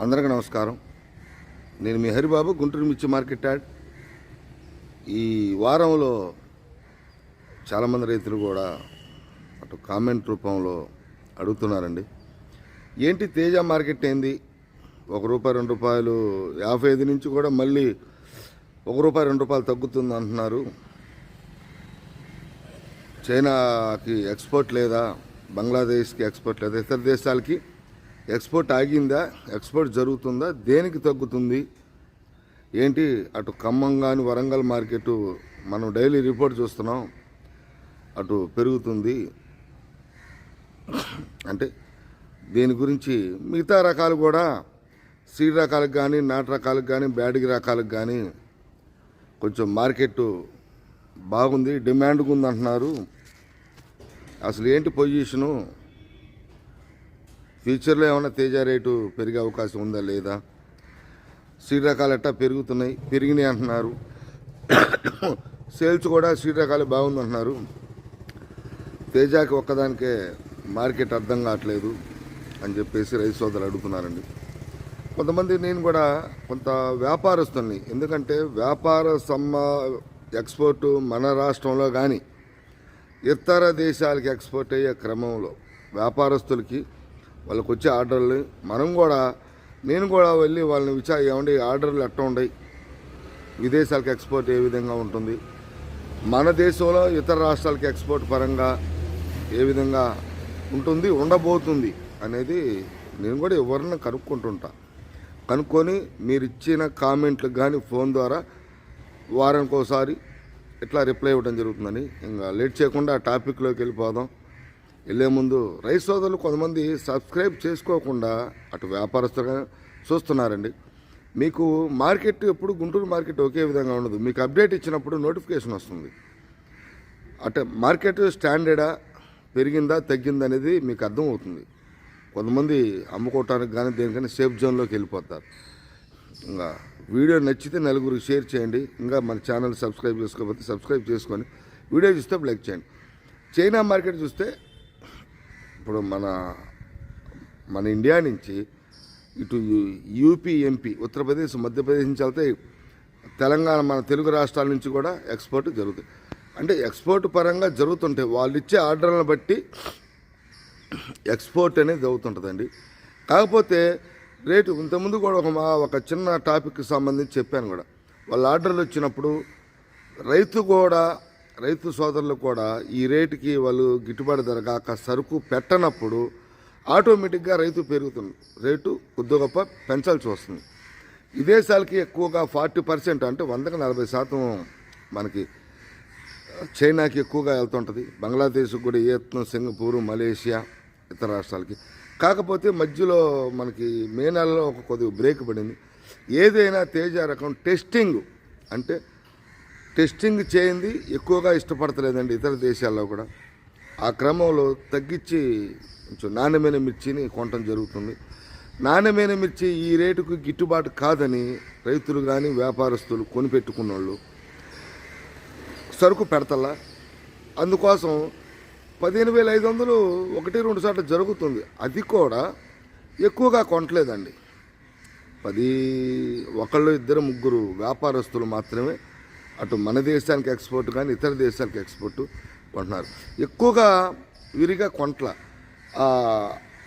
అందరికీ నమస్కారం. నేను మీ హరిబాబు గుంటూరు మిర్చి మార్కెట్ యాడ్. ఈ వారంలో చాలామంది రైతులు కూడా అటు కామెంట్ రూపంలో అడుగుతున్నారండి. ఏంటి తేజ మార్కెట్ ఏంది? ఒక రూపాయి రెండు రూపాయలు యాభై ఐదు నుంచి కూడా మళ్ళీ ఒక రూపాయి రెండు రూపాయలు తగ్గుతుంది అంటున్నారు. చైనాకి ఎక్స్పోర్ట్ లేదా? బంగ్లాదేశ్కి ఎక్స్పోర్ట్ లేదా? ఇతర దేశాలకి ఎక్స్పోర్ట్ ఆగిందా? ఎక్స్పోర్ట్ జరుగుతుందా? దేనికి తగ్గుతుంది? ఏంటి? అటు ఖమ్మం కానీ వరంగల్ మార్కెట్ మనం డైలీ రిపోర్ట్ చూస్తున్నాం. అటు పెరుగుతుంది. అంటే దీని గురించి మిగతా రకాలు కూడా సీడ్ రకాలకు కానీ నాటు రకాలకు కానీ బ్యాడిగి రకాలకు కానీ కొంచెం మార్కెట్ బాగుంది డిమాండ్గా ఉంది అంటున్నారు అసలు ఏంటి పొజిషను? ఫ్యూచర్లో ఏమైనా తేజ రేటు పెరిగే అవకాశం ఉందా లేదా? సీడ్ రకాలు ఎట్టా పెరుగుతున్నాయి పెరిగినాయి అంటున్నారు. సేల్స్ కూడా సీడ్ రకాలు బాగుంది అంటున్నారు తేజాకి ఒక్కదానికే మార్కెట్ అర్థం కావట్లేదు అని చెప్పేసి రైతు సోదరులు అడుగుతున్నారండి. కొంతమంది నేను కూడా కొంత వ్యాపారస్తుల్ని ఎందుకంటే వ్యాపార సమ్మ ఎక్స్పోర్ట్ మన రాష్ట్రంలో కానీ ఇతర దేశాలకి ఎక్స్పోర్ట్ అయ్యే క్రమంలో వ్యాపారస్తులకి వాళ్ళకి వచ్చే ఆర్డర్లు. మనం కూడా నేను కూడా వెళ్ళి వాళ్ళని విచార ఏమండి ఆర్డర్లు ఎట్లా ఉండయి విదేశాలకు ఎక్స్పోర్ట్ ఏ విధంగా ఉంటుంది? మన దేశంలో ఇతర రాష్ట్రాలకి ఎక్స్పోర్ట్ పరంగా ఏ విధంగా ఉంటుంది ఉండబోతుంది అనేది నేను కూడా ఎవరిని కనుక్కుంటుంటా. కనుక్కొని మీరు ఇచ్చిన కామెంట్లకు కానీ ఫోన్ ద్వారా వారానికి ఒకసారి ఇట్లా రిప్లై ఇవ్వడం జరుగుతుందని. ఇంకా లేట్ చేయకుండా ఆ టాపిక్లోకి వెళ్ళిపోదాం. వెళ్ళే ముందు రైతు సోదరులు కొంతమంది సబ్స్క్రైబ్ చేసుకోకుండా అటు వ్యాపారస్తులుగా చూస్తున్నారండి. మీకు మార్కెట్ ఎప్పుడు గుంటూరు మార్కెట్ ఒకే విధంగా ఉండదు. మీకు అప్డేట్ ఇచ్చినప్పుడు నోటిఫికేషన్ వస్తుంది. అటు మార్కెట్ స్టాండర్డా పెరిగిందా తగ్గిందా అనేది మీకు అర్థమవుతుంది. కొంతమంది అమ్ముకోవటానికి కానీ దేనికైనా సేఫ్ జోన్లోకి వెళ్ళిపోతారు. ఇంకా వీడియో నచ్చితే నలుగురికి షేర్ చేయండి. ఇంకా మన ఛానల్ సబ్స్క్రైబ్ చేసుకోకపోతే సబ్స్క్రైబ్ చేసుకొని వీడియో చూస్తే లైక్ చేయండి. చైనా మార్కెట్ చూస్తే ఇప్పుడు మన మన ఇండియా నుంచి ఇటు యూపీ ఎంపీ ఉత్తరప్రదేశ్ మధ్యప్రదేశ్ నుంచి వెళ్తే తెలంగాణ మన తెలుగు రాష్ట్రాల నుంచి కూడా ఎక్స్పోర్ట్ జరుగుతుంది. అంటే ఎక్స్పోర్ట్ పరంగా జరుగుతుంటాయి. వాళ్ళు ఇచ్చే ఆర్డర్లను బట్టి ఎక్స్పోర్ట్ అనేది జరుగుతుంటుందండి కాకపోతే రేటు ఇంతకుముందు కూడా ఒక మా ఒక చిన్న టాపిక్కి సంబంధించి చెప్పాను కూడా. వాళ్ళ ఆర్డర్లు వచ్చినప్పుడు రైతు కూడా రైతు సోదరులు కూడా ఈ రేటుకి వాళ్ళు గిట్టుబాటు ధర కాక సరుకు పెట్టనప్పుడు ఆటోమేటిక్గా రైతు పెరుగుతుంది. రేటు కొద్ది గొప్ప పెంచాల్సి వస్తుంది. విదేశాలకి ఎక్కువగా ఫార్టీ పర్సెంట్ అంటే వందకు నలభై శాతం మనకి చైనాకి ఎక్కువగా వెళ్తుంటుంది. బంగ్లాదేశ్కి కూడా వియత్నం సింగపూర్ మలేషియా ఇతర రాష్ట్రాలకి. కాకపోతే మధ్యలో మనకి మే నెలలో ఒక కొద్దిగా బ్రేక్ పడింది. ఏదైనా తేజ రకం టెస్టింగ్ అంటే టెస్టింగ్ చేయింది ఎక్కువగా ఇష్టపడతలేదండి ఇతర దేశాల్లో కూడా. ఆ క్రమంలో తగ్గించి కొంచెం నాణ్యమైన మిర్చిని కొనటం జరుగుతుంది. నాణ్యమైన మిర్చి ఈ రేటుకు గిట్టుబాటు కాదని రైతులు కానీ వ్యాపారస్తులు కొనిపెట్టుకున్న వాళ్ళు సరుకు పెడతలా అందుకోసం పదిహేను వేల ఐదు వందలు ఒకటి రెండు సార్లు జరుగుతుంది. అది కూడా ఎక్కువగా కొనట్లేదండి. పది ఒకళ్ళు ఇద్దరు ముగ్గురు వ్యాపారస్తులు మాత్రమే అటు మన దేశానికి ఎక్స్పోర్ట్ కానీ ఇతర దేశాలకు ఎక్స్పోర్ట్ కొంటున్నారు. ఎక్కువగా విరిగా కొంట్ల.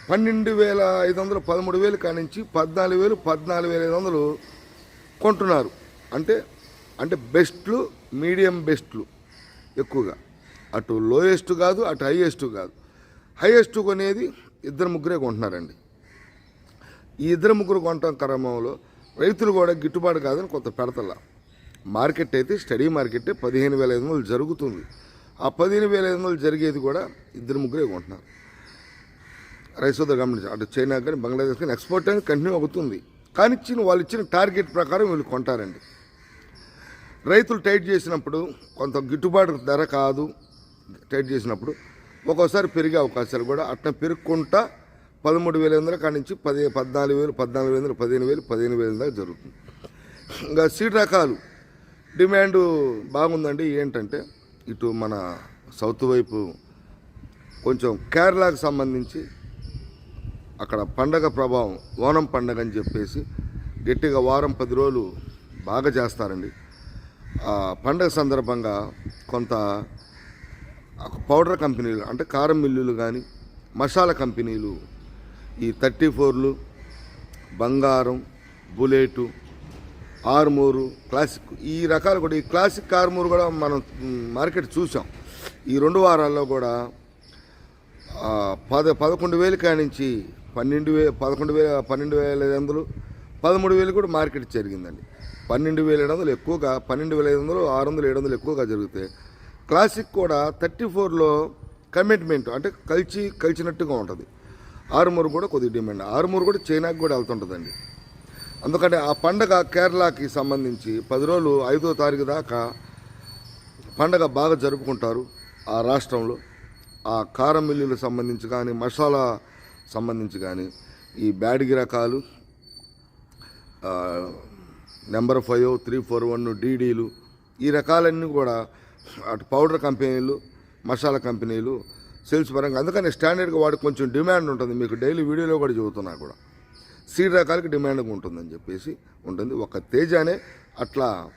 పన్నెండు వేల ఐదు వందలు పదమూడు వేలు కానించి పద్నాలుగు వేలు పద్నాలుగు వేల ఐదు వందలు కొంటున్నారు. అంటే అంటే బెస్ట్లు మీడియం బెస్ట్లు ఎక్కువగా. అటు లోయెస్ట్ కాదు అటు హైయెస్ట్ కాదు. హైయెస్ట్ కొనేది ఇద్దరు ముగ్గురే కొంటున్నారండి. ఈ ఇద్దరు ముగ్గురు కొనటం క్రమంలో రైతులు కూడా గిట్టుబాటు కాదని కొంత పెడతల. మార్కెట్ అయితే స్టడీ మార్కెట్ పదిహేను వేల ఐదు వందలు జరుగుతుంది. ఆ పదిహేను వేల ఐదు వందలు జరిగేది కూడా ఇద్దరు ముగ్గురే కొంటున్నారు. రైస్ సోదరు గమనించి అటు చైనా కానీ బంగ్లాదేశ్ కానీ ఎక్స్పోర్ట్ అనేది కంటిన్యూ అవుతుంది. కానీ ఇచ్చిన వాళ్ళు ఇచ్చిన టార్గెట్ ప్రకారం వీళ్ళు కొంటారండి. రైతులు టైట్ చేసినప్పుడు కొంత గిట్టుబాటు ధర కాదు టైట్ చేసినప్పుడు ఒక్కోసారి పెరిగే అవకాశాలు కూడా అట్లా పెరుక్కుంటా పదమూడు వేల వందల కాడి నుంచి పది పద్నాలుగు వేలు పద్నాలుగు వేలు పదిహేను వేలు పదిహేను వేల దాకా జరుగుతుంది. ఇంకా సీడ్ రకాలు. డిమాండ్ బాగుందండి. ఏంటంటే ఇటు మన సౌత్ వైపు కొంచెం కేరళకు సంబంధించి అక్కడ పండగ ప్రభావం ఓనం పండగ అని చెప్పేసి గట్టిగా వారం పది రోజులు బాగా చేస్తారండి. ఆ పండగ సందర్భంగా కొంత పౌడర్ కంపెనీలు అంటే కారం మిల్లులు కానీ మసాలా కంపెనీలు ఈ థర్టీ ఫోర్లు బంగారం బుల్లెటు ఆర్మూరు క్లాసిక్. ఈ రకాలు కూడా ఈ క్లాసిక్ ఆర్మూరు కూడా మనం మార్కెట్ చూసాం. ఈ రెండు వారాల్లో కూడా పద పదకొండు వేలు కానించి పన్నెండు వే పదకొండు వేల పన్నెండు వేల ఐదు వందలు పదమూడు వేలు కూడా మార్కెట్ జరిగిందండి. పన్నెండు వేల ఏడు వందలు ఎక్కువగా పన్నెండు వేల ఐదు వందలు ఆరు వందలు ఏడు వందలు ఎక్కువగా జరుగుతాయి క్లాసిక్ కూడా థర్టీ ఫోర్లో కమిట్మెంట్ అంటే కలిసి కలిసినట్టుగా ఉంటుంది. ఆరుమూరు కూడా కొద్దిగా డిమాండ్. ఆరుమూరు కూడా చైనాకి కూడా వెళ్తుంటుందండి. అందుకని ఆ పండగ కేరళకి సంబంధించి పది రోజులు ఐదో తారీఖు దాకా పండగ బాగా జరుపుకుంటారు ఆ రాష్ట్రంలో. ఆ కారం మిల్లులకు సంబంధించి కానీ మసాలా సంబంధించి కానీ ఈ బ్యాడిగి రకాలు number five three four one డీడీలు ఈ రకాలన్నీ కూడా అటు పౌడర్ కంపెనీలు మసాలా కంపెనీలు సేల్స్ పరంగా. అందుకని స్టాండర్డ్గా వాడికి కొంచెం డిమాండ్ ఉంటుంది. మీకు డైలీ వీడియోలో కూడా చెబుతున్నా కూడా. సీడ్ రకాలకి డిమాండ్గా ఉంటుందని చెప్పేసి ఉంటుంది. ఒక తేజానే అట్లా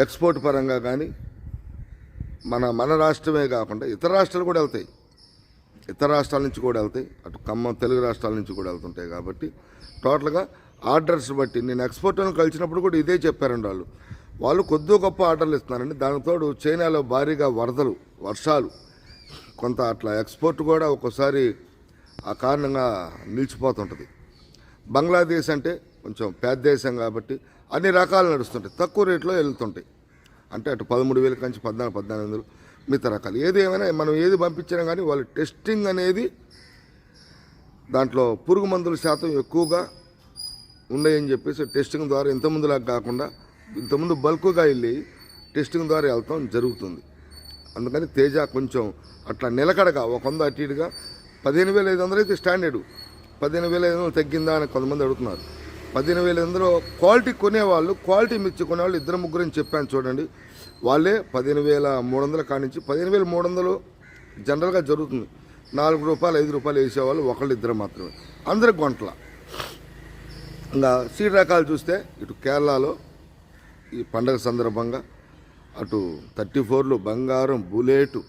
ఎక్స్పోర్ట్ పరంగా కానీ మన మన రాష్ట్రమే కాకుండా ఇతర రాష్ట్రాలు కూడా వెళ్తాయి. ఇతర రాష్ట్రాల నుంచి కూడా వెళ్తాయి. అటు ఖమ్మం తెలుగు రాష్ట్రాల నుంచి కూడా వెళ్తుంటాయి కాబట్టి టోటల్గా ఆర్డర్స్ బట్టి నేను ఎక్స్పోర్ట్లను కలిసినప్పుడు కూడా ఇదే చెప్పారండి వాళ్ళు. వాళ్ళు కొద్ది గొప్ప ఆర్డర్లు ఇస్తున్నారండి. దానితోడు చైనాలో భారీగా వరదలు వర్షాలు కొంత అట్లా ఎక్స్పోర్ట్ కూడా ఒక్కోసారి ఆ కారణంగా నిలిచిపోతుంటుంది. బంగ్లాదేశ్ అంటే కొంచెం పేద దేశం కాబట్టి అన్ని రకాలు నడుస్తుంటాయి. తక్కువ రేట్లో వెళ్తుంటాయి. అంటే అటు పదమూడు వేల కంచి పద్నాలుగు పద్నాలుగు వందలు మిగతా రకాలు. ఏది ఏమైనా మనం ఏది పంపించినా కానీ వాళ్ళు టెస్టింగ్ అనేది దాంట్లో పురుగు మందుల శాతం ఎక్కువగా ఉన్నాయని చెప్పేసి టెస్టింగ్ ద్వారా ఇంతకుముందులాగా కాకుండా ఇంతకుముందు బల్క్గా వెళ్ళి టెస్టింగ్ ద్వారా వెళ్తాం జరుగుతుంది. అందుకని తేజ కొంచెం అట్లా నిలకడగా ఒక వంద అటు ఇటుగా పదిహేను వేల ఐదు వందలు అయితే స్టాండర్డ్. పదిహేను వేల ఐదు వందలు తగ్గిందా అని కొంతమంది అడుగుతున్నారు. పదిహేను వేల ఐదు వందలు క్వాలిటీ కొనేవాళ్ళు క్వాలిటీ మిర్చి కొనేవాళ్ళు ఇద్దరు ముగ్గురని చెప్పాను చూడండి. వాళ్ళే పదిహేను వేల మూడు వందల కానించి పదిహేను వేల మూడు వందలు జనరల్గా జరుగుతుంది. నాలుగు రూపాయలు ఐదు రూపాయలు వేసేవాళ్ళు ఒకళ్ళు ఇద్దరు మాత్రమే. అందరికి గొంటల. ఇంకా సీడ్ రకాలు చూస్తే ఇటు కేరళలో ఈ పండగ సందర్భంగా అటు థర్టీ ఫోర్లు బంగారం బుల్లెటు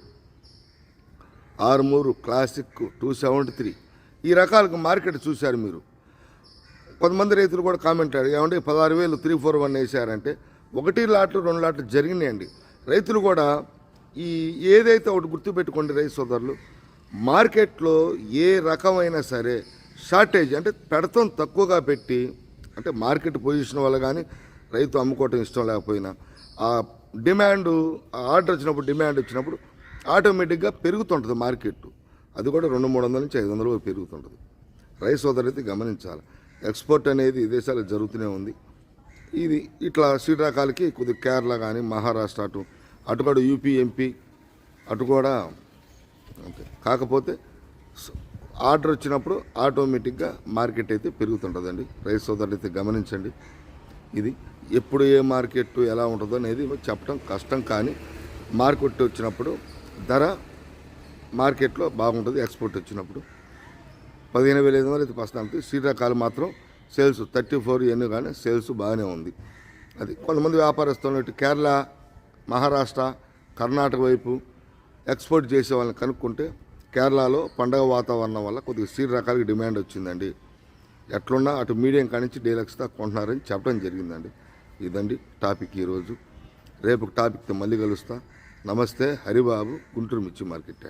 ఆరుమూరు క్లాసిక్ టూ సెవెంటీ త్రీ ఈ రకాలకు మార్కెట్ చూశారు మీరు. కొంతమంది రైతులు కూడా కామెంట్ అడిగారు ఏమంటే పదహారు వేలు త్రీ ఫోర్ వన్ వేసారంటే ఒకటి లాట్లు రెండు లాట్లు జరిగినాయండి. రైతులు కూడా ఈ ఏదైతే ఒకటి గుర్తుపెట్టుకోండి రైతు సోదరులు మార్కెట్లో ఏ రకమైనా సరే షార్టేజ్ అంటే పెడతం తక్కువగా పెట్టి అంటే మార్కెట్ పొజిషన్ వల్ల కానీ రైతు అమ్ముకోవటం ఇష్టం లేకపోయినా ఆ డిమాండ్ ఆర్డర్ వచ్చినప్పుడు డిమాండ్ వచ్చినప్పుడు ఆటోమేటిక్గా పెరుగుతుంటుంది మార్కెట్ అది కూడా రెండు మూడు వందల నుంచి ఐదు వందలు పెరుగుతుంటుంది. రైస్ సోదరు గమనించాలి. ఎక్స్పోర్ట్ అనేది విదేశాలకు జరుగుతూనే ఉంది. ఇది ఇట్లా సీడ్ కొద్ది కొద్దిగా కేరళ కానీ మహారాష్ట్ర అటు అటు కూడా యూపీ ఎంపీ అటు కూడా కాకపోతే ఆర్డర్ వచ్చినప్పుడు ఆటోమేటిక్గా మార్కెట్ అయితే పెరుగుతుంటుందండి. రైస్ సోదరులు అయితే గమనించండి. ఇది ఎప్పుడు ఏ మార్కెట్ ఎలా ఉంటుందో అనేది చెప్పడం కష్టం కానీ మార్కెట్ వచ్చినప్పుడు ధర మార్కెట్లో బాగుంటుంది ఎక్స్పోర్ట్ వచ్చినప్పుడు. పదిహేను వేల ఐదు వందలు అయితే ప్రస్తుతానికి సీడ్ రకాలు మాత్రం సేల్స్ థర్టీ ఫోర్ ఎన్ని కానీ సేల్స్ బాగానే ఉంది. అది కొంతమంది వ్యాపారస్తులు ఇటు కేరళ మహారాష్ట్ర కర్ణాటక వైపు ఎక్స్పోర్ట్ చేసే వాళ్ళని కనుక్కుంటే కేరళలో పండగ వాతావరణం వల్ల కొద్దిగా సీడ్ రకాలకి డిమాండ్ వచ్చిందండి. ఎట్లున్నా అటు మీడియం కానించి డీలక్స్ దాకా కొంటున్నారని చెప్పడం జరిగిందండి. ఇదండి టాపిక్ ఈరోజు. రేపు టాపిక్తో మళ్ళీ కలుస్తా. నమస్తే హరిబాబు గుంటూరు మిర్చి మార్కెట్